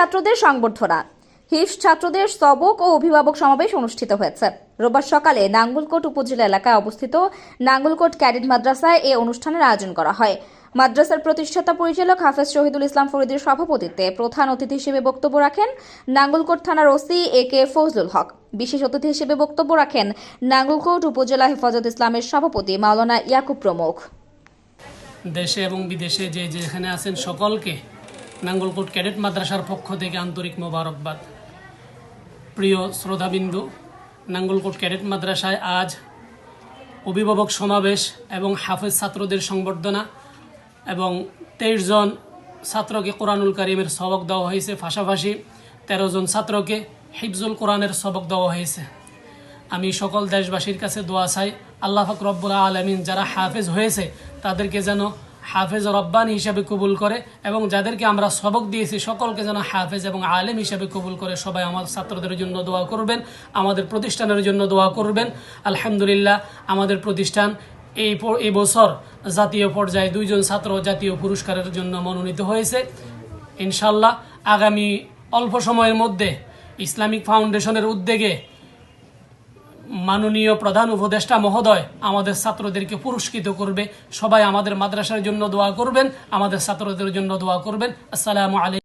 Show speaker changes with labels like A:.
A: ছাত্রদের সংবর্ধনা। হিফ ছাত্রদের সবক ও অভিভাবক সমাবেশ অনুষ্ঠিত হয়েছে। রোববার সকালে নাঙ্গলকোট উপজেলা এলাকায় অবস্থিত নাঙ্গলকোট ক্যাডেট মাদ্রাসায় এ অনুষ্ঠানের আয়োজন করা হয়। মাদ্রাসার প্রতিষ্ঠাতা পরিচালক হাফেজ শহীদুল ইসলাম ফরিদের সভাপতিত্বে প্রধান অতিথি হিসেবে বক্তব্য রাখেন নাঙ্গলকোট থানার ওসি এ কে ফজলুল হক। বিশেষ অতিথি হিসেবে বক্তব্য রাখেন নাঙ্গলকোট উপজেলা হেফাজত ইসলামের সভাপতি মাওলানা ইয়াকুব প্রমুখ।
B: দেশে এবং বিদেশে যে যেখানে আছেন সকলকে নাঙ্গলকোট ক্যাডেট মাদ্রাসার পক্ষ থেকে আন্তরিক মোবারকবাদ। প্রিয় শ্রোতাবিন্দু নাঙ্গলকোট ক্যাডেট মাদ্রাসায় আজ অভিভাবক সমাবেশ এবং হাফেজ ছাত্রদের সংবর্ধনা এবং তেইশ জন ছাত্রকে কোরআনুল করিমের সবক দেওয়া হয়েছে। পাশাপাশি তেরো জন ছাত্রকে হিফজুল কোরআনের সবক দেওয়া হয়েছে। আমি সকল দেশবাসীর কাছে দোয়া চাই, আল্লাহ ফাক আলমিন, যারা হাফেজ হয়েছে, তাদেরকে যেন হাফেজ রব্বানি হিসাবে কবুল করে এবং যাদেরকে আমরা সবক দিয়েছি, সকলকে যেন হাফেজ এবং আলেম হিসাবে কবুল করে সবাই আমার ছাত্রদের জন্য দোয়া করবেন, আমাদের প্রতিষ্ঠানের জন্য দোয়া করবেন। আলহামদুলিল্লাহ, আমাদের প্রতিষ্ঠান এই এই বছর জাতীয় পর্যায়ে দুইজন ছাত্র জাতীয় পুরস্কারের জন্য মনোনীত হয়েছে। ইনশাল্লাহ আগামী অল্প সময়ের মধ্যে ইসলামিক ফাউন্ডেশনের উদ্যোগে মাননীয় প্রধান উপদেষ্টা মহোদয়, আমাদের ছাত্রদেরকে পুরস্কৃত করবে। সবাই আমাদের মাদ্রাসার জন্য দোয়া করবেন, আমাদের ছাত্রদের জন্য দোয়া করবেন। আসসালামু আলাইকুম।